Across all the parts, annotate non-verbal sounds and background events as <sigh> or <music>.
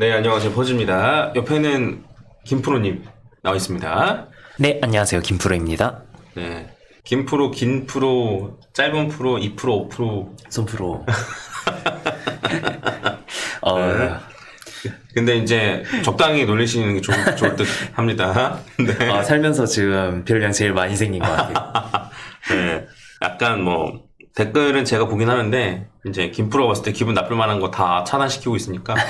네, 안녕하세요. 버즈입니다. 옆에는 김프로님 나와 있습니다. 네, 안녕하세요. 김프로입니다. 네. 김프로, 긴프로, 짧은 프로, 2프로, 5프로. 손프로. <laughs> 어, 네. 근데 이제 적당히 놀리시는 게 좋, 좋을 듯 합니다. <laughs> 네. 어, 살면서 지금 별명 제일 많이 생긴 것 같아요. <laughs> 네. 약간 뭐, 댓글은 제가 보긴 하는데, 이제 김프로가 봤을 때 기분 나쁠 만한 거 다 차단시키고 있으니까. <laughs>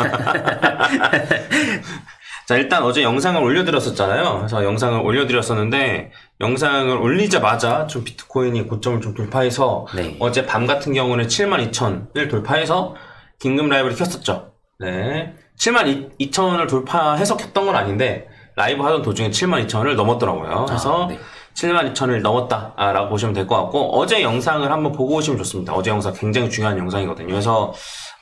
자, 일단 어제 영상을 올려드렸었잖아요. 그래서 영상을 올려드렸었는데, 영상을 올리자마자 좀 비트코인이 고점을 좀 돌파해서, 네. 어제 밤 같은 경우는 72,000을 돌파해서 긴급 라이브를 켰었죠. 네. 72,000을 돌파해서 켰던 건 아닌데, 라이브 하던 도중에 72,000을 넘었더라고요. 그래서, 아, 네. 72,000을 넘었다라고 보시면 될 것 같고, 어제 영상을 한번 보고 오시면 좋습니다. 어제 영상 굉장히 중요한 영상이거든요. 그래서,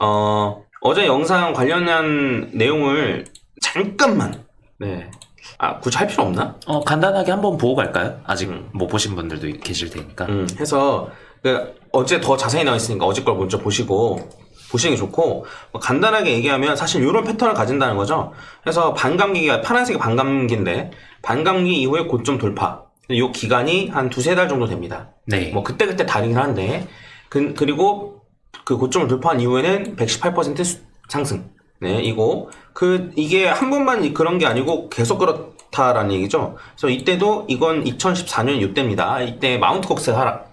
어, 어제 영상 관련한 내용을 잠깐만, 네. 아, 굳이 할 필요 없나? 어, 간단하게 한번 보고 갈까요? 아직 음. 못 보신 분들도 계실 테니까. 음, 해서, 그, 어제 더 자세히 나와 있으니까 어제 걸 먼저 보시고, 보시는 게 좋고, 뭐 간단하게 얘기하면 사실 이런 패턴을 가진다는 거죠. 그래서 반감기가, 파란색이 반감기인데, 반감기 이후에 고점 돌파. 이 기간이 한 두세 달 정도 됩니다. 네. 뭐 그때그때 다르긴 한데 그, 그리고 그 고점을 돌파한 이후에는 118% 수- 상승 네 이거 그 이게 한 번만 그런 게 아니고 계속 그렇다라는 얘기죠 그래서 이때도 이건 2014년 이때입니다 이때 마운트 콕스 하락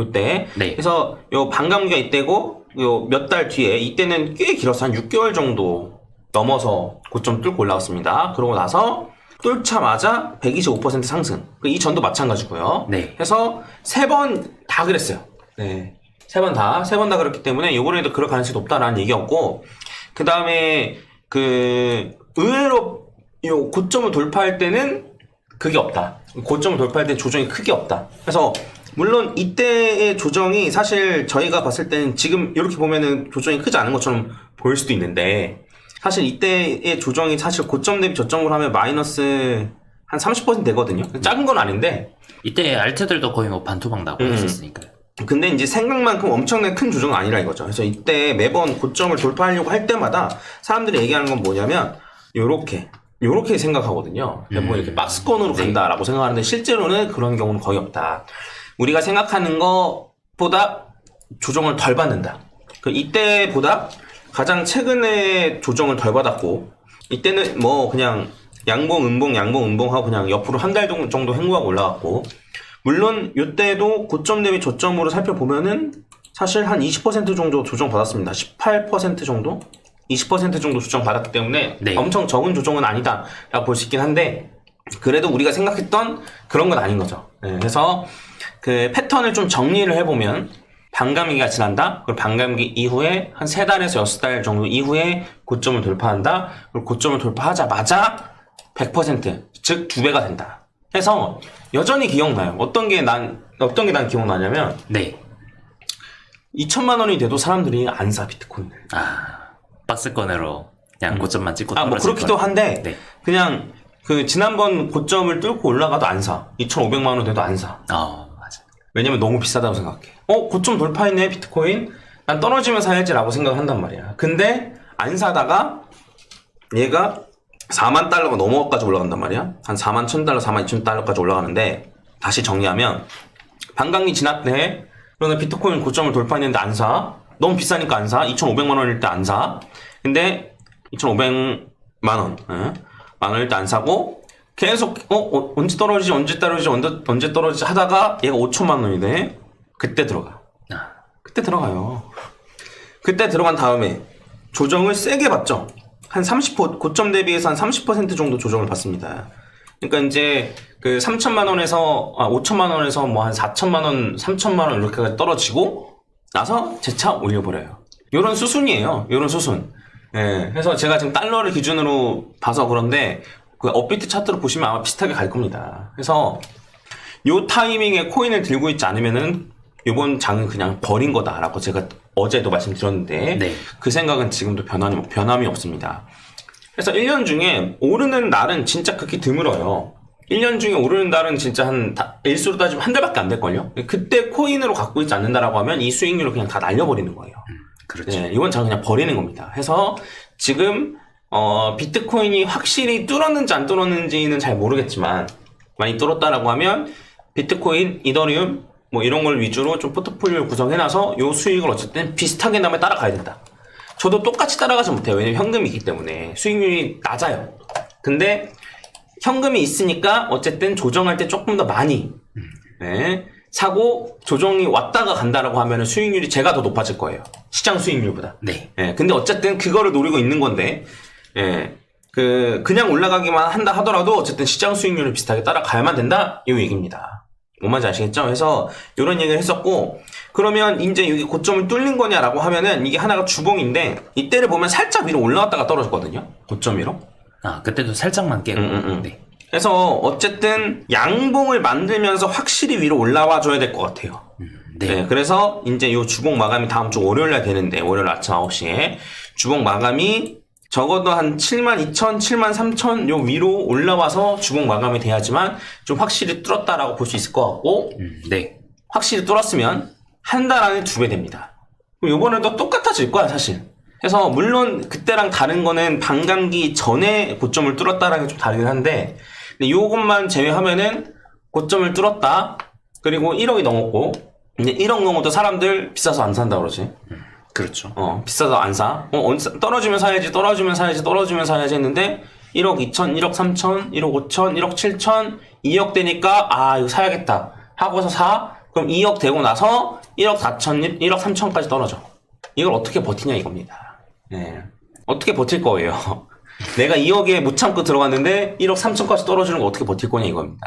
이때 네. 그래서 요 반감기가 이때고 요 몇 달 뒤에 이때는 꽤 길어서 한 6개월 정도 넘어서 고점 뚫고 올라왔습니다 그러고 나서 뚫자마자 125% 상승 그이 전도 마찬가지고요 네. 해서 세 번 다 그랬어요. 네. 세 번 다, 세 번 다 그렇기 때문에 요번에도 그럴 가능성이 높다라는 얘기였고, 그 다음에, 그, 의외로 요 고점을 돌파할 때는 그게 없다. 고점을 돌파할 때 조정이 크게 없다. 그래서, 물론 이때의 조정이 사실 저희가 봤을 때는 지금 이렇게 보면은 조정이 크지 않은 것처럼 보일 수도 있는데, 사실 이때의 조정이 사실 고점 대비 저점으로 하면 마이너스 한 30% 되거든요. 작은 건 아닌데, 이때 알트들도 거의 뭐 반토막 나고 음. 했었으니까요. 근데 이제 생각만큼 엄청나게 큰 조정은 아니라 이거죠. 그래서 이때 매번 고점을 돌파하려고 할 때마다 사람들이 얘기하는 건 뭐냐면 요렇게 요렇게 생각하거든요. 그러니까 뭐 음. 이렇게 박스권으로 네. 간다라고 생각하는데 실제로는 그런 경우는 거의 없다. 우리가 생각하는 것보다 조정을 덜 받는다. 그 이때보다 가장 최근에 조정을 덜 받았고 이때는 뭐 그냥 양봉 음봉 양봉 음봉 하고 그냥 옆으로 한 달 정도 횡보하고 올라갔고 물론 이때도 고점 대비 저점으로 살펴보면은 사실 한 20% 정도 조정 받았습니다. 18% 정도? 20% 정도 조정 받았기 때문에 네. 엄청 적은 조정은 아니다라고 볼 수 있긴 한데 그래도 우리가 생각했던 그런 건 아닌 거죠. 네, 그래서 그 패턴을 좀 정리를 해보면 반감기가 지난다. 그리고 반감기 이후에 한 세 달에서 여섯 달 정도 이후에 고점을 돌파한다. 그리고 고점을 돌파하자마자 100%, 즉 두 배가 된다. 해서 여전히 기억나요. 어떤 게 난 어떤 게 난 기억나냐면 네. 2천만 원이 돼도 사람들이 안 사 비트코인을. 아, 박스권으로 그냥 고점만 찍고 아, 뭐 떨어질 그렇기도 거예요. 한데 네. 그냥 그 지난번 고점을 뚫고 올라가도 안 사. 2,500만 원 돼도 안 사. 어, 맞아. 왜냐면 너무 비싸다고 생각해. 어, 고점 돌파했네, 비트코인? 난 떨어지면 사야지라고 생각을 한단 말이야. 근데 안 사다가 얘가 4만 달러가 넘어까지 올라간단 말이야. 한 4만 1천 달러, 4만 2천 달러까지 올라가는데 다시 정리하면 반감기 지났대. 그러면 비트코인 고점을 돌파했는데 안 사. 너무 비싸니까 안 사. 2,500만 원일 때 안 사. 근데 2,500만 원, 예? 만 원일 때 안 사고 계속 어, 어, 언제 떨어지지 언제 떨어지지 언제, 언제 떨어지지 하다가 얘가 5천만 원이 돼. 그때 들어가. 아, 그때 들어가요. 그때 들어간 다음에 조정을 세게 받죠. 한 30%, 고점 대비해서 한 30% 정도 조정을 받습니다. 그러니까 이제 그 3천만 원에서, 아, 5천만 원에서 뭐 한 4천만 원, 3천만 원 이렇게 떨어지고 나서 재차 올려버려요. 요런 수순이에요. 요런 수순. 예. 그래서 제가 지금 달러를 기준으로 봐서 그런데 그 업비트 차트로 보시면 아마 비슷하게 갈 겁니다. 그래서 요 타이밍에 코인을 들고 있지 않으면은 요번 장은 그냥 버린 거다라고 제가 어제도 말씀드렸는데 네. 그 생각은 지금도 변함이, 변함이 없습니다. 그래서 1년 중에 오르는 날은 진짜 극히 드물어요. 1년 중에 오르는 날은 진짜 한, 다- 일수로 따지면 한 달밖에 안 될걸요? 그때 코인으로 갖고 있지 않는다라고 하면 이 수익률을 그냥 다 날려버리는 거예요. 그렇죠. 네, 이건 장 그냥 버리는 겁니다. 해서 지금 어, 비트코인이 확실히 뚫었는지 안 뚫었는지는 잘 모르겠지만 많이 뚫었다라고 하면 비트코인, 이더리움 뭐 이런 걸 위주로 좀 포트폴리오를 구성해놔서 요 수익을 어쨌든 비슷하게나마 따라가야 된다. 저도 똑같이 따라가지 못해요. 왜냐면 현금이 있기 때문에 수익률이 낮아요. 근데 현금이 있으니까 어쨌든 조정할 때 조금 더 많이 네, 사고 조정이 왔다가 간다라고 하면 수익률이 제가 더 높아질 거예요. 시장 수익률보다. 네. 예, 근데 어쨌든 그거를 노리고 있는 건데, 예, 그, 그냥 올라가기만 한다 하더라도 어쨌든 시장 수익률을 비슷하게 따라가야만 된다? 이 얘기입니다. 뭔 말인지 아시겠죠? 그래서 이런 얘기를 했었고, 그러면 이제 여기 고점을 뚫린 거냐라고 하면은 이게 하나가 주봉인데, 이때를 보면 살짝 위로 올라왔다가 떨어졌거든요? 고점 위로. 아, 그때도 살짝만 깨고. 음, 음, 음. 네. 그래서 어쨌든 양봉을 만들면서 확실히 위로 올라와 줘야 될 것 같아요. 네. 네, 그래서 이제 요 주봉 마감이 다음 주 월요일 날 되는데 월요일 아침 9시에 주봉 마감이 적어도 한 72,000, 73,000요 위로 올라와서 주봉 마감이 돼야지만 좀 확실히 뚫었다라고 볼 수 있을 것 같고 음, 네. 확실히 뚫었으면 한 달 안에 두 배 됩니다. 그럼 요번에도 똑같아질 거야 사실. 그래서 물론 그때랑 다른 거는 반감기 전에 고점을 뚫었다라는 게 좀 다르긴 한데 근데 요것만 제외하면은 고점을 뚫었다 그리고 1억이 넘었고 이제 1억 넘어도 사람들 비싸서 안 산다 그러지. 그렇죠. 어 비싸서 안 사. 어 언- 떨어지면 사야지 떨어지면 사야지 떨어지면 사야지 했는데 1억 2천, 1억 3천, 1억 5천, 1억 7천, 2억 되니까 아 이거 사야겠다 하고서 사. 그럼 2억 되고 나서 1억 4천, 1억 3천까지 떨어져. 이걸 어떻게 버티냐 이겁니다. 네. 어떻게 버틸 거예요? <laughs> 내가 2억에 못 참고 들어갔는데 1억 3천까지 떨어지는 거 어떻게 버틸 거냐 이겁니다.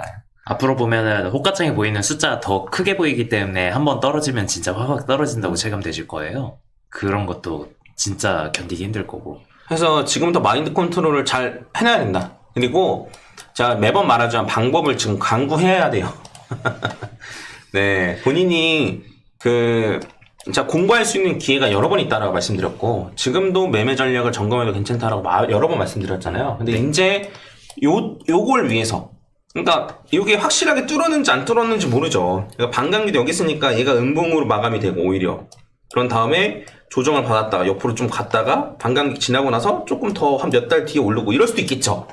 앞으로 보면은 호가창에 보이는 숫자가 더 크게 보이기 때문에 한번 떨어지면 진짜 확확 떨어진다고 체감되실 거예요. 그런 것도 진짜 견디기 힘들 거고. 그래서 지금부터 마인드 컨트롤을 잘 해놔야 된다. 그리고 제가 매번 말하지만 방법을 지금 강구해야 돼요. <laughs> 네, 본인이 그 진짜 공부할 수 있는 기회가 여러 번 있다라고 말씀드렸고 지금도 매매 전략을 점검해도 괜찮다라고 마- 여러 번 말씀드렸잖아요. 근데 이제 요 요걸 위해서 그러니까 이게 확실하게 뚫었는지 안 뚫었는지 모르죠. 그러니까 반감기도 여기 있으니까 얘가 음봉으로 마감이 되고 오히려 그런 다음에 조정을 받았다가 옆으로 좀 갔다가 반감기 지나고 나서 조금 더 한 몇 달 뒤에 오르고 이럴 수도 있겠죠.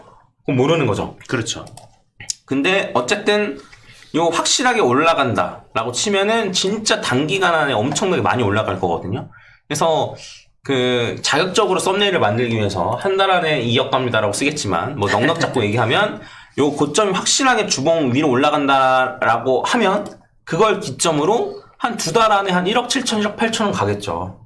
그럼 모르는 거죠. 그렇죠. 근데 어쨌든 요 확실하게 올라간다라고 치면은 진짜 단기간 안에 엄청나게 많이 올라갈 거거든요. 그래서 그 자격적으로 썸네일을 만들기 위해서 한 달 안에 2억 갑니다라고 쓰겠지만 뭐 넉넉 잡고 <laughs> 얘기하면 요 고점이 확실하게 주봉 위로 올라간다라고 하면 그걸 기점으로 한 두 달 안에 한 1억 7천, 1억 8천은 가겠죠.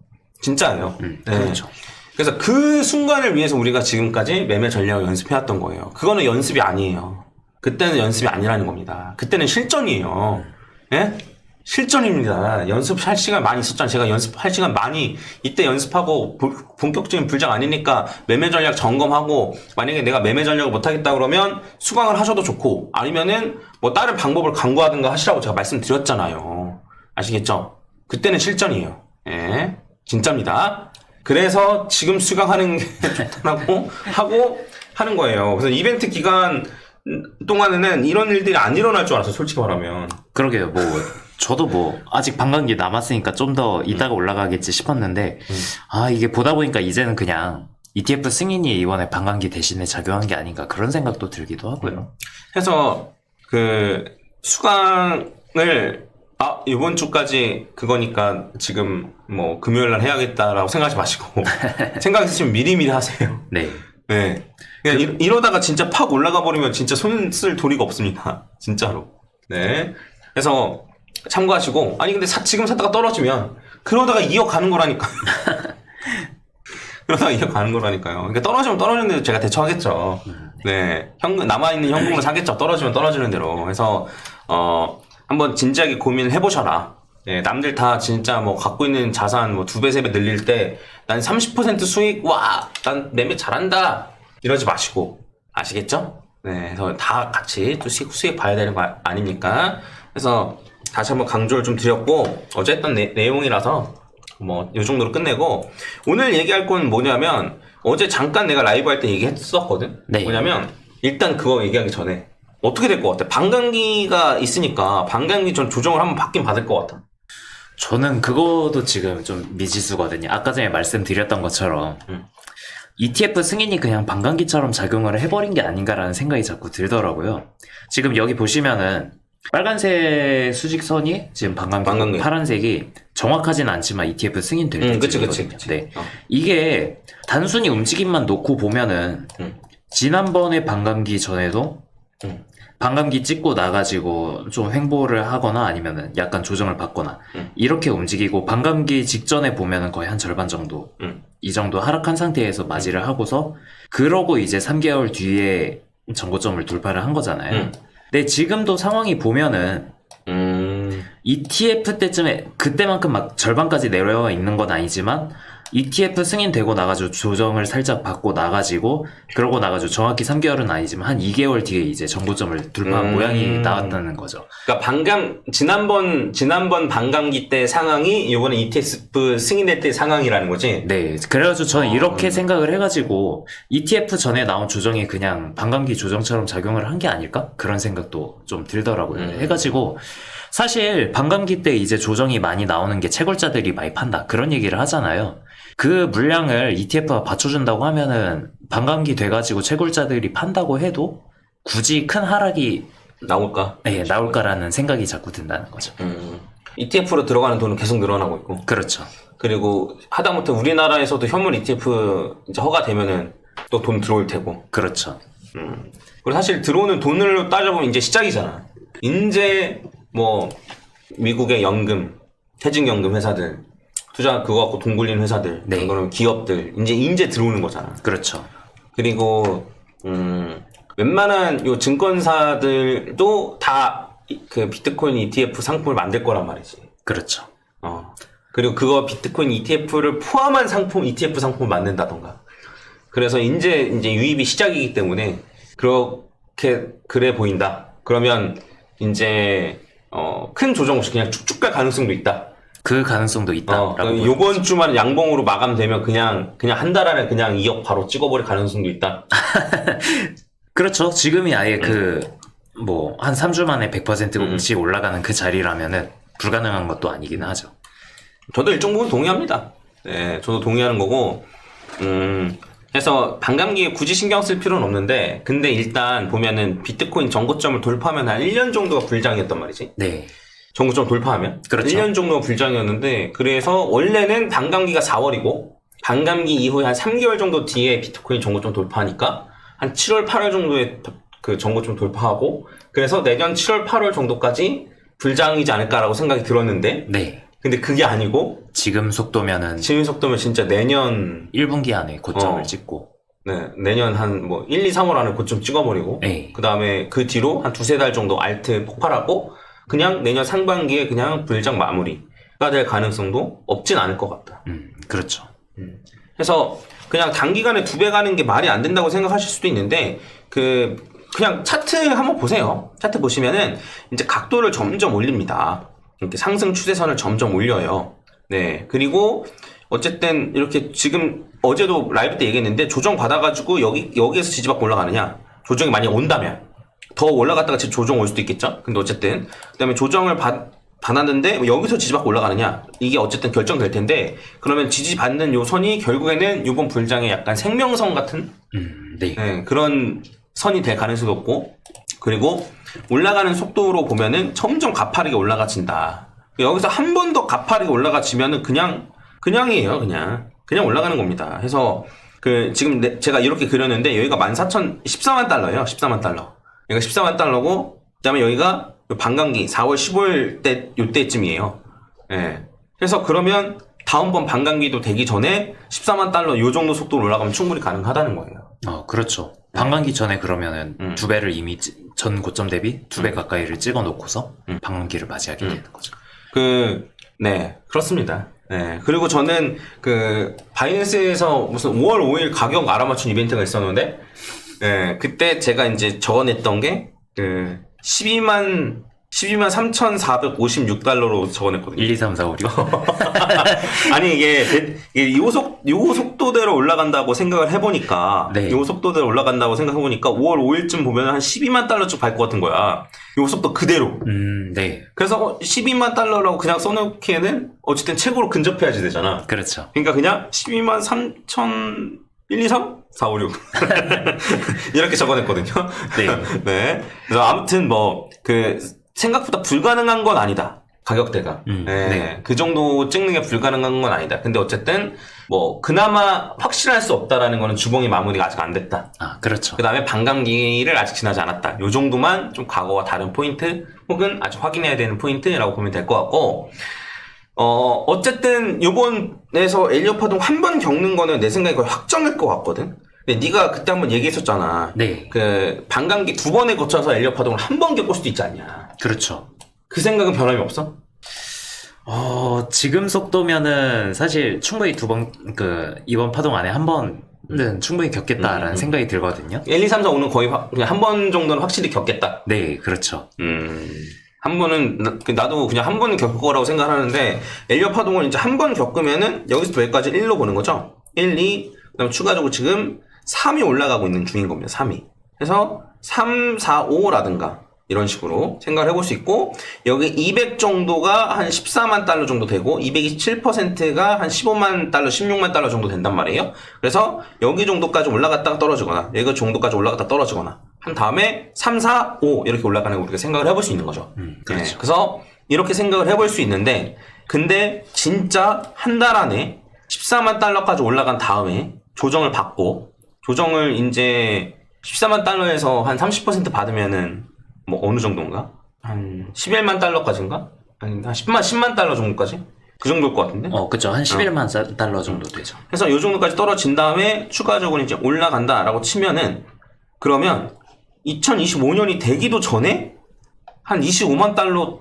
진짜예요. 음, 네. 그렇죠. 그래서 그 순간을 위해서 우리가 지금까지 매매 전략을 연습해왔던 거예요. 그거는 연습이 아니에요. 그때는 연습이 아니라는 겁니다. 그때는 실전이에요. 예? 실전입니다. 연습할 시간 많이 있었잖아요. 제가 연습할 시간 많이 이때 연습하고 부- 본격적인 불장 아니니까 매매 전략 점검하고 만약에 내가 매매 전략을 못하겠다 그러면 수강을 하셔도 좋고 아니면은 뭐 다른 방법을 강구하든가 하시라고 제가 말씀드렸잖아요. 아시겠죠? 그때는 실전이에요. 예. 진짜입니다. 그래서 지금 수강하는 게 <laughs> 좋다고 하고 하는 거예요. 그래서 이벤트 기간 동안에는 이런 일들이 안 일어날 줄 알았어요. 솔직히 말하면. 그러게요. 뭐 저도 뭐 아직 반감기 남았으니까 좀 더 이따가 올라가겠지 싶었는데 아 이게 보다 보니까 이제는 그냥 ETF 승인이 이번에 반감기 대신에 작용한 게 아닌가 그런 생각도 들기도 하고요. 해서 그 수강을 아 이번 주까지 그거니까 지금 뭐 금요일 날 해야겠다라고 생각하지 마시고 <laughs> 생각했으면 미리미리 하세요. 네. 네. 그냥 이- 이러다가 진짜 팍 올라가 버리면 진짜 손 쓸 도리가 없습니다. <laughs> 진짜로. 네. 그래서 참고하시고 아니 근데 사- 지금 샀다가 떨어지면 그러다가 이어 가는 거라니까. <laughs> 그러다가 이어 가는 거라니까요. 그러니까 떨어지면 떨어지는 대로 제가 대처하겠죠. 네. 현금 남아 있는 현금을 사겠죠. 떨어지면 떨어지는 대로. 그래서 어 한번 진지하게 고민을 해보셔라. 네, 남들 다 진짜 뭐 갖고 있는 자산 뭐 두 배, 세 배 늘릴 때 난 30% 수익, 와! 난 매매 잘한다! 이러지 마시고. 아시겠죠? 네, 그래서 다 같이 또 수익, 봐야 되는 거 아- 아닙니까? 그래서 다시 한번 강조를 좀 드렸고, 어제 했던 내, 내용이라서 뭐, 요 정도로 끝내고, 오늘 얘기할 건 뭐냐면, 어제 잠깐 내가 라이브 할 때 얘기했었거든? 네. 뭐냐면, 일단 그거 얘기하기 전에, 어떻게 될 것 같아? 반감기가 있으니까, 반감기 전 조정을 한번 받긴 받을 것 같아. 저는 그거도 지금 좀 미지수거든요. 아까 전에 말씀드렸던 것처럼 음. ETF 승인이 그냥 반감기처럼 작용을 해버린 게 아닌가라는 생각이 자꾸 들더라고요. 지금 여기 보시면은 빨간색 수직선이 지금 반감기, 반감기. 파란색이 정확하진 않지만 ETF 승인될 음, 때 그치, 그치, 그치. 네. 어. 이게 단순히 움직임만 놓고 보면은 음. 지난번에 반감기 전에도 음. 반감기 찍고 나가지고 좀 횡보를 하거나 아니면은 약간 조정을 받거나 음. 이렇게 움직이고 반감기 직전에 보면은 거의 한 절반 정도 음. 이 정도 하락한 상태에서 맞이를 하고서 그러고 이제 3개월 뒤에 정고점을 돌파를 한 거잖아요. 음. 근데 지금도 상황이 보면은 음. ETF 때쯤에 그때만큼 막 절반까지 내려와 있는 건 아니지만 ETF 승인되고 나가지고 조정을 살짝 받고 나가지고 그러고 나가지고 정확히 3개월은 아니지만 한 2개월 뒤에 이제 정고점을 돌파한 음. 모양이 나왔다는 거죠. 그러니까 반감 지난번 지난번 반감기 때 상황이 이번에 ETF 승인될 때 상황이라는 거지. 네, 그래가지고 저는 어, 이렇게 음. 생각을 해가지고 ETF 전에 나온 조정이 그냥 반감기 조정처럼 작용을 한 게 아닐까? 그런 생각도 좀 들더라고요. 음. 해가지고 사실 반감기 때 이제 조정이 많이 나오는 게 채굴자들이 많이 판다 그런 얘기를 하잖아요. 그 물량을 ETF가 받쳐준다고 하면은 반감기 돼가지고 채굴자들이 판다고 해도 굳이 큰 하락이 나올까? 네, 나올까라는 생각이 자꾸 든다는 거죠. 음. ETF로 들어가는 돈은 계속 늘어나고 있고. 그렇죠. 그리고 하다못해 우리나라에서도 현물 ETF 이제 허가되면은 또 돈 들어올 테고. 그렇죠. 음. 그리고 사실 들어오는 돈으로 따져보면 이제 시작이잖아. 이제 뭐 미국의 연금, 퇴직연금 회사들, 투자 그거 갖고 돈 굴리는 회사들, 네. 그런 기업들 이제 이제 들어오는 거잖아. 그렇죠. 그리고 음, 웬만한 요 증권사들도 다 그 비트코인 ETF 상품을 만들 거란 말이지. 그렇죠. 어. 그리고 그거 비트코인 ETF를 포함한 상품, ETF 상품을 만든다던가. 그래서 이제, 이제 유입이 시작이기 때문에, 그렇게, 그래 보인다. 그러면, 이제, 어, 큰 조정 없이 그냥 쭉쭉 갈 가능성도 있다. 그 가능성도 어, 있다라고. 그 보여요. 요번 주만 양봉으로 마감되면 그냥, 그냥 한 달 안에 그냥 2억 바로 찍어버릴 가능성도 있다. <laughs> 그렇죠. 지금이 아예 음. 그, 뭐, 한 3주 만에 100%씩 올라가는 그 자리라면은 불가능한 것도 아니긴 하죠. 저도 일정 부분 동의합니다. 네, 저도 동의하는 거고, 음, 그래서 반감기에 굳이 신경 쓸 필요는 없는데, 근데 일단 보면은 비트코인 정고점을 돌파하면 한 1년 정도가 불장이었단 말이지. 네. 정고점 돌파하면. 그렇죠. 1년 정도가 불장이었는데, 그래서 원래는 반감기가 4월이고, 반감기 이후에 한 3개월 정도 뒤에 비트코인 정고점 돌파하니까, 한 7월, 8월 정도에 그 정고점 돌파하고, 그래서 내년 7월, 8월 정도까지 불장이지 않을까라고 생각이 들었는데, 네. 근데 그게 아니고, 지금 속도면은 지금 속도면 진짜 내년 1분기 안에 고점을 어. 찍고. 네, 내년 한 뭐 1, 2, 3월 안에 고점 찍어버리고 네. 그 다음에 그 뒤로 한 두세 달 정도 알트 폭발하고 그냥 내년 상반기에 그냥 불장 마무리가 될 가능성도 없진 않을 것 같다. 음, 그렇죠. 그래서 그냥 단기간에 두 배 가는 게 말이 안 된다고 생각하실 수도 있는데 그 그냥 차트 한번 보세요. 차트 보시면은 이제 각도를 점점 올립니다. 이렇게 상승 추세선을 점점 올려요. 네. 그리고 어쨌든 이렇게 지금 어제도 라이브 때 얘기했는데 조정 받아가지고 여기 여기에서 지지받고 올라가느냐 조정이 많이 온다면 더 올라갔다가 지금 조정 올 수도 있겠죠. 근데 어쨌든 그다음에 조정을 받 받았는데 여기서 지지받고 올라가느냐 이게 어쨌든 결정될 텐데 그러면 지지받는 요 선이 결국에는 이번 불장의 약간 생명선 같은 음, 네. 네, 그런 선이 될 가능성도 없고 그리고 올라가는 속도로 보면은 점점 가파르게 올라가진다. 여기서 한 번 더 가파르게 올라가지면은 그냥 그냥이에요, 그냥 그냥 올라가는 겁니다. 해서 그 지금 내- 제가 이렇게 그렸는데 여기가 14,000 14만 달러예요, 14만 달러. 여기가 14만 달러고 그다음에 여기가 반감기 4월 15일 때 요때쯤이에요. 예. 그래서 그러면 다음번 반감기도 되기 전에 14만 달러 요 정도 속도로 올라가면 충분히 가능하다는 거예요. 어, 그렇죠. 반감기 전에 그러면은 음. 두 배를 이미 찌- 전 고점 대비 두 배 가까이를 찍어 놓고서 음. 반감기를 맞이하게 되는 거죠. 그, 네, 그렇습니다. 네. 그리고 저는 그, 바이낸스에서 무슨 5월 5일 가격 알아맞춘 이벤트가 있었는데, 네, 그때 제가 이제 적어냈던 게, 그, 12만, 12만 3,456달러로 적어냈거든요. 1, 2, 3, 4, 5, 6. 아니, 이게, 대- 이게 요 속, 요 속도대로 올라간다고 생각을 해보니까, 네. 요 속도대로 올라간다고 생각해보니까, 5월 5일쯤 보면 한 12만 달러쯤 갈 것 같은 거야. 요 속도 그대로. 음, 네. 그래서 어, 12만 달러라고 그냥 써놓기에는 어쨌든 최고로 근접해야지 되잖아. 그렇죠. 그러니까 그냥 12만 3천 1, 2, 3, 4, 5, 6 이렇게 적어냈거든요. 네. <laughs> 네. 그래서 아무튼 뭐 그 생각보다 불가능한 건 아니다. 가격대가. 음, 네. 네. 그 정도 찍는 게 불가능한 건 아니다. 근데 어쨌든 뭐 그나마 확실할 수 없다라는 거는 주봉이 마무리가 아직 안 됐다. 아, 그렇죠. 그 다음에 반감기를 아직 지나지 않았다. 요 정도만 좀 과거와 다른 포인트 혹은 아직 확인해야 되는 포인트라고 보면 될 것 같고 어 어쨌든 요번 에서 엘리어 파동 한 번 겪는 거는 내 생각에 거의 확정일 것 같거든. 근데 네가 그때 한번 얘기했었잖아. 네. 그 반감기 두 번에 거쳐서 엘리어 파동을 한 번 겪을 수도 있지 않냐. 그렇죠. 그 생각은 변함이 없어? 어, 지금 속도면은 사실 충분히 두 번, 그, 이번 파동 안에 한 번은 충분히 겪겠다라는 음. 생각이 들거든요. 1, 2, 3, 4, 5는 거의 그냥 한 번 정도는 확실히 겪겠다. 네, 그렇죠. 음, 한 번은, 나- 그 나도 그냥 한 번은 겪을 거라고 생각하는데, 엘리어 파동을 이제 한 번 겪으면은, 여기서부터 여기까지 1로 보는 거죠? 1, 2, 그 다음에 추가적으로 지금 3이 올라가고 있는 중인 겁니다, 3이. 그래서 3, 4, 5라든가, 이런 식으로 생각을 해볼 수 있고, 여기 200 정도가 한 14만 달러 정도 되고, 227%가 한 15만 달러, 16만 달러 정도 된단 말이에요. 그래서 여기 정도까지 올라갔다가 떨어지거나, 여기 정도까지 올라갔다 떨어지거나, 한 다음에 3, 4, 5 이렇게 올라가는 거 우리가 생각을 해볼 수 있는 거죠. 음, 그렇죠. 네, 그래서 이렇게 생각을 해볼 수 있는데, 근데 진짜 한 달 안에 14만 달러까지 올라간 다음에 조정을 받고, 조정을 이제 14만 달러에서 한 30% 받으면은 뭐 어느 정도인가? 한 11만 달러까지인가? 아니, 한 10만, 10만 달러 정도까지? 그 정도일 것 같은데? 어, 그쵸. 한 11만 사- 달러 정도 되죠. 그래서 이 정도까지 떨어진 다음에 추가적으로 이제 올라간다라고 치면은 그러면 2025년이 되기도 전에 한 25만 달러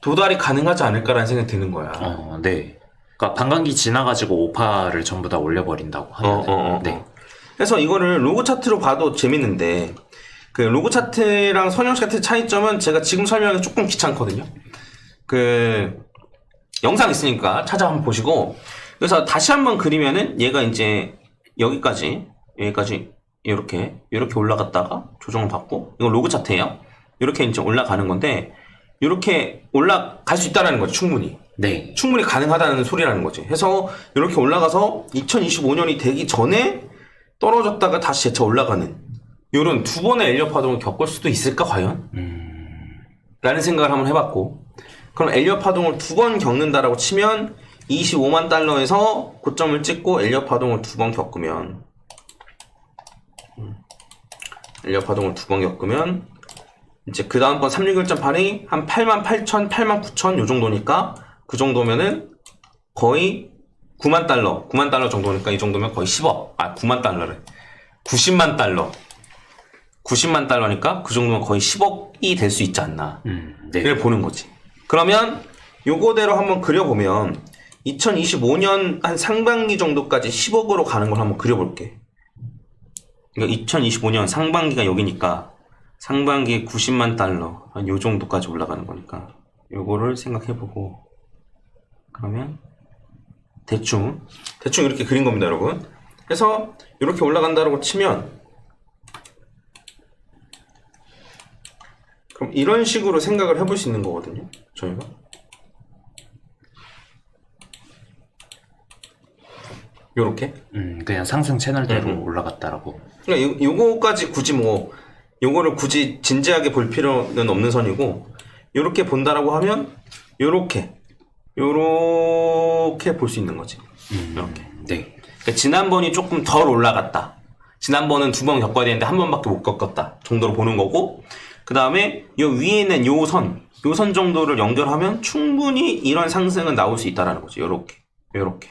도달이 가능하지 않을까라는 생각이 드는 거야. 어, 네. 그러니까 반감기 지나가지고 오파를 전부 다 올려버린다고 하면. 어, 어, 어, 네. 어. 그래서 이거를 로고 차트로 봐도 재밌는데 그 로고 차트랑 선형 차트 차이점은 제가 지금 설명하기 조금 귀찮거든요. 그 영상 있으니까 찾아 한번 보시고 그래서 다시 한번 그리면은 얘가 이제 여기까지 여기까지 이렇게 이렇게 올라갔다가 조정을 받고 이거 로고 차트예요. 이렇게 이제 올라가는 건데 이렇게 올라갈 수 있다라는 거죠 충분히. 네. 충분히 가능하다는 소리라는 거지. 해서 이렇게 올라가서 2025년이 되기 전에 떨어졌다가 다시 재차 올라가는 이런 두 번의 엘리어 파동을 겪을 수도 있을까 과연? 음, 라는 생각을 한번 해봤고 그럼 엘리어 파동을 두 번 겪는다라고 치면 25만 달러에서 고점을 찍고 엘리어 파동을 두 번 겪으면 음, 엘리어 파동을 두 번 겪으면 이제 그 다음번 361.8이 한 8만 8천, 8만 9천 요 정도니까 그 정도면은 거의 9만 달러, 9만 달러 정도니까 이 정도면 거의 10억, 아 9만 달러래, 90만 달러, 90만 달러니까 그 정도면 거의 10억이 될 수 있지 않나. 음, 네. 를 보는 거지. 그러면 요거대로 한번 그려보면 2025년 한 상반기 정도까지 10억으로 가는 걸 한번 그려볼게. 그러니까 2025년 상반기가 여기니까 상반기 90만 달러 한 요 정도까지 올라가는 거니까 요거를 생각해보고 그러면 대충 대충 이렇게 그린 겁니다, 여러분. 그래서 이렇게 올라간다고 치면 그럼 이런 식으로 생각을 해볼 수 있는 거거든요. 저희가. 요렇게. 음, 그냥 상승 채널대로 음, 음. 올라갔다라고. 그러니까 요, 요거까지 굳이 뭐 요거를 굳이 진지하게 볼 필요는 없는 선이고 요렇게 본다라고 하면 요렇게 요렇게 볼 수 있는 거지. 이렇게. 네. 그러니까 지난번이 조금 덜 올라갔다. 지난번은 두 번 겪어야 되는데 한 번밖에 못 겪었다 정도로 보는 거고 그 다음에 요 위에 있는 요 선, 요 선 정도를 연결하면 충분히 이런 상승은 나올 수 있다라는 거지. 요렇게, 요렇게.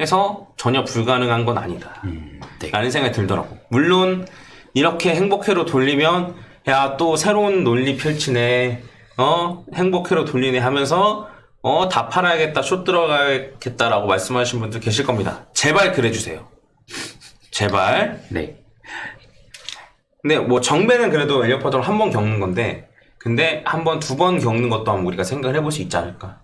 해서 전혀 불가능한 건 아니다. 음, 네. 라는 생각이 들더라고. 물론 이렇게 행복회로 돌리면 야 또 새로운 논리 펼치네. 어 행복회로 돌리네 하면서 어 다 팔아야겠다 숏 들어가야겠다라고 말씀하신 분들 계실 겁니다. 제발 그래 주세요. 제발. 네. 근데 뭐 정배는 그래도 엘리어 파도를 한 번 겪는 건데 근데 한 번 두 번 겪는 것도 한번 우리가 생각을 해볼 수 있지 않을까.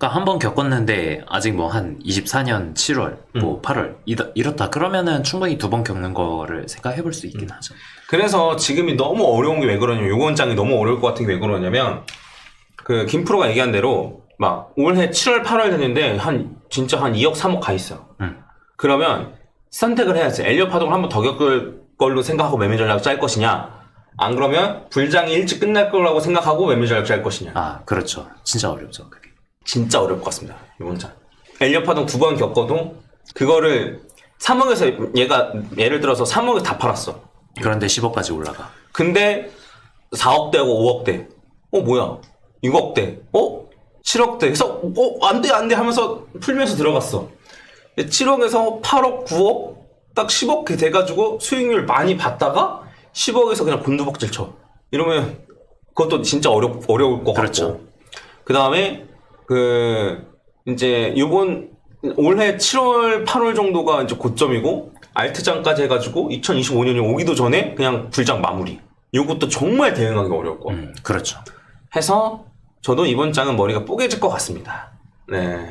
그러니까 한 번 겪었는데 아직 뭐 한 24년 7월, 음. 뭐 8월 이다, 이렇 다 그러면은 충분히 두 번 겪는 거를 생각해 볼 수 있긴 음. 하죠. 그래서 지금이 너무 어려운 게 왜 그러냐면 요거 원장이 너무 어려울 것 같은 게 왜 그러냐면 그 김프로가 얘기한 대로 막 올해 7월 8월 됐는데 한 진짜 한 2억 3억 가 있어요. 음. 그러면 선택을 해야지. 엘리어 파동을 한 번 더 겪을 걸로 생각하고 매매 전략 짤 것이냐. 안 그러면 불장이 일찍 끝날 거라고 생각하고 매매 전략 짤 것이냐. 아, 그렇죠. 진짜 어렵죠, 그게. 진짜 어려울 것 같습니다. 이번 장. 엘리어 파동 두 번 겪어도 그거를 3억에서 얘가 예를 들어서 3억에 다 팔았어. 그런데 10억까지 올라가. 근데 4억대하고 5억대. 어, 뭐야? 6억대. 어? 7억대. 해서, 어, 안 돼, 안돼 하면서 풀면서 들어갔어. 7억에서 8억, 9억, 딱 10억 돼가지고 수익률 많이 받다가 10억에서 그냥 곤두박질 쳐. 이러면 그것도 진짜 어려, 어려울 것 그렇죠. 같고. 그 다음에, 그, 이제 요번 올해 7월, 8월 정도가 이제 고점이고, 알트장까지 해가지고 2025년이 오기도 전에 그냥 불장 마무리. 요것도 정말 대응하기 같고. 음, 그렇죠. 해서 저도 이번 장은 머리가 뽀개질 것 같습니다. 네.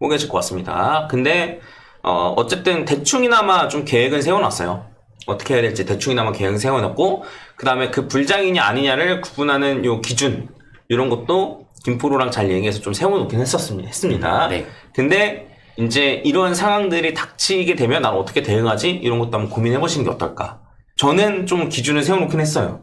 뽀개질 것 같습니다. 근데, 어, 어쨌든 대충이나마 좀 계획은 세워놨어요. 어떻게 해야 될지 대충이나마 계획은 세워놨고, 그 다음에 그 불장이냐 아니냐를 구분하는 요 기준, 이런 것도 김프로랑 잘 얘기해서 좀 세워놓긴 했었습니다. 했습니다. 네. 근데, 이제 이런 상황들이 닥치게 되면 난 어떻게 대응하지? 이런 것도 한번 고민해 보시는 게 어떨까? 저는 좀 기준을 세워놓긴 했어요.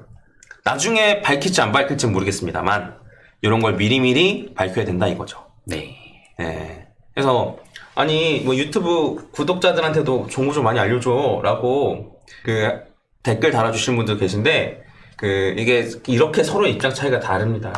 나중에 밝힐지 안 밝힐지 모르겠습니다만 이런 걸 미리미리 밝혀야 된다 이거죠. 네. 예. 그래서 아니 뭐 유튜브 구독자들한테도 정보 좀 많이 알려줘라고 그 댓글 달아주신 분들 계신데 그 이게 이렇게 서로 입장 차이가 다릅니다.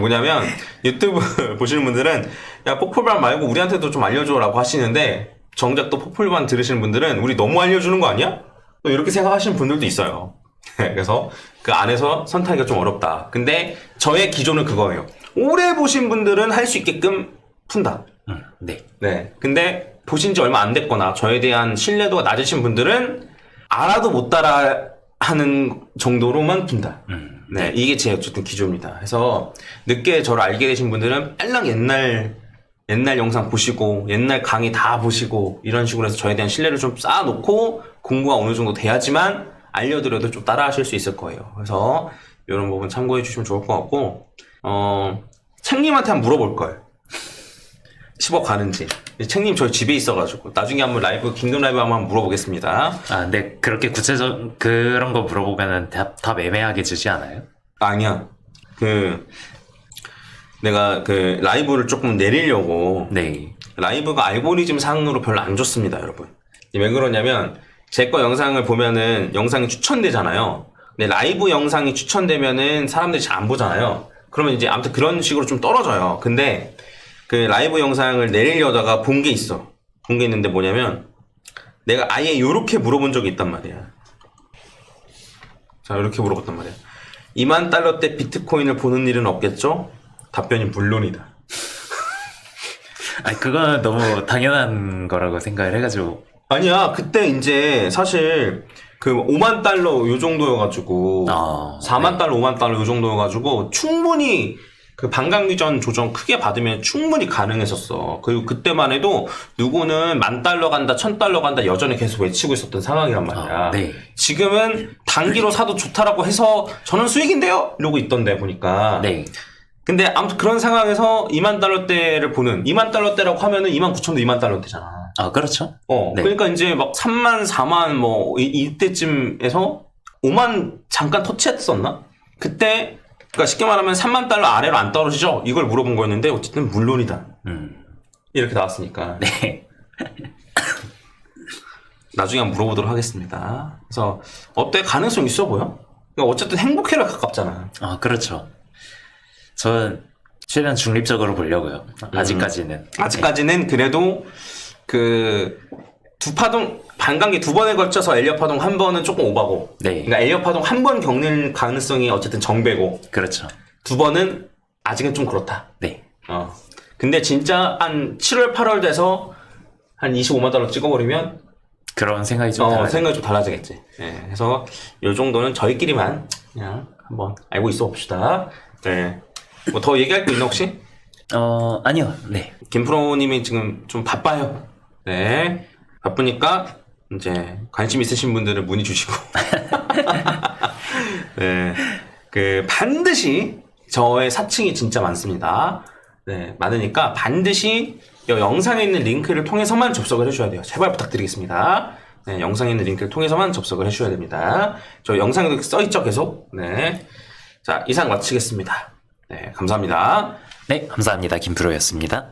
뭐냐면 유튜브 <laughs> 보시는 분들은 야 폭풀반 말고 우리한테도 좀 알려줘라고 하시는데 정작 또 폭풀반 들으시는 분들은 우리 너무 알려주는 거 아니야? 또 이렇게 생각하시는 분들도 있어요. <laughs> 그래서 그 안에서 선택하기가 좀 어렵다. 근데 저의 기존은 그거예요. 오래 보신 분들은 할 수 있게끔 푼다. 음, 네. 네. 근데 보신 지 얼마 안 됐거나 저에 대한 신뢰도가 낮으신 분들은 알아도 못 따라 하는 정도로만 푼다. 음, 네. 이게 제 어쨌든 기조입니다. 그래서 늦게 저를 알게 되신 분들은 빨랑 옛날 옛날 영상 보시고 옛날 강의 다 보시고 이런 식으로 해서 저에 대한 신뢰를 좀 쌓아놓고 공부가 어느 정도 돼야지만 알려드려도 좀 따라하실 수 있을 거예요. 그래서 이런 부분 참고해 주시면 좋을 것 같고 어 책님한테 한번 물어볼 걸. <laughs> 10억 가는지. 책님 저희 집에 있어가지고 나중에 한번 라이브 긴급 라이브 한번 물어보겠습니다. 아, 근데 그렇게 구체적, 그런 거 물어보면은 답, 답 애매하게 주지 않아요? 아니야. 그 내가 그 라이브를 조금 내리려고 네. 라이브가 알고리즘 상으로 별로 안 좋습니다, 여러분. 왜 그러냐면 제 거 영상을 보면은 영상이 추천되잖아요. 근데 라이브 영상이 추천되면은 사람들이 잘 안 보잖아요. 그러면 이제 아무튼 그런 식으로 좀 떨어져요. 근데 그 라이브 영상을 내리려다가 본 게 있어. 본 게 있는데 뭐냐면 내가 아예 요렇게 물어본 적이 있단 말이야. 자, 이렇게 물어봤단 말이야. 2만 달러대 비트코인을 보는 일은 없겠죠? 답변이 물론이다. <laughs> 아니, 그건 너무 당연한 거라고 생각을 해가지고. 아니야, 그때 이제 사실 그 5만 달러 요 정도여가지고 아, 4만 달러, 5만 달러 요 정도여가지고 충분히 그 반감기 전 조정 크게 받으면 충분히 가능했었어. 그리고 그때만 해도 누구는 만 달러 간다, 천 달러 간다 여전히 계속 외치고 있었던 상황이란 말이야. 아, 네. 지금은 단기로 사도 좋다라고 해서 저는 수익인데요? 이러고 있던데 보니까. 네. 근데 아무튼 그런 상황에서 2만 달러대를 보는 2만 달러대라고 하면은 2만 9천도 2만 달러대잖아. 아, 그렇죠. 어, 네. 그러니까 이제 막 3만, 4만 뭐 이, 이때쯤에서 5만 잠깐 터치했었나? 그때 그러니까 쉽게 말하면 3만 달러 아래로 안 떨어지죠? 이걸 물어본 거였는데 어쨌든 물론이다. 음. 이렇게 나왔으니까 네. <laughs> 나중에 한번 물어보도록 하겠습니다. 그래서 어때 가능성 있어 보여? 그러니까 어쨌든 행복해라 가깝잖아. 아, 그렇죠. 전 최대한 중립적으로 보려고요. 아직까지는. 아직까지는 그래도 그 두 파동 반감기 두 번에 걸쳐서 엘리어 파동 한 번은 조금 오바고 네. 그러니까 엘리어 파동 한 번 겪는 가능성이 어쨌든 정배고 그렇죠. 두 번은 아직은 좀 그렇다. 네. 어. 근데 진짜 한 7월 8월 돼서 한 25만 달러 찍어버리면 그런 생각이 좀 어, 달라요. 생각이 좀 달라지겠지. 예, 그래서 요 정도는 저희끼리만 그냥 한번 알고 있어 봅시다. 네. 뭐 더 얘기할 거 있나 혹시? 어, 아니요. 네. 김프로님이 지금 좀 바빠요. 네. 바쁘니까 이제 관심 있으신 분들은 문의 주시고. <laughs> 네. 그 반드시 저의 사칭이 진짜 많습니다. 네. 많으니까 반드시 이 영상에 있는 링크를 통해서만 접속을 해줘야 돼요. 제발 부탁드리겠습니다. 네, 영상에 있는 링크를 통해서만 접속을 해주셔야 됩니다. 저 영상에도 써있죠, 계속? 네. 자, 이상 마치겠습니다. 네, 감사합니다. 네, 감사합니다. 김프로였습니다.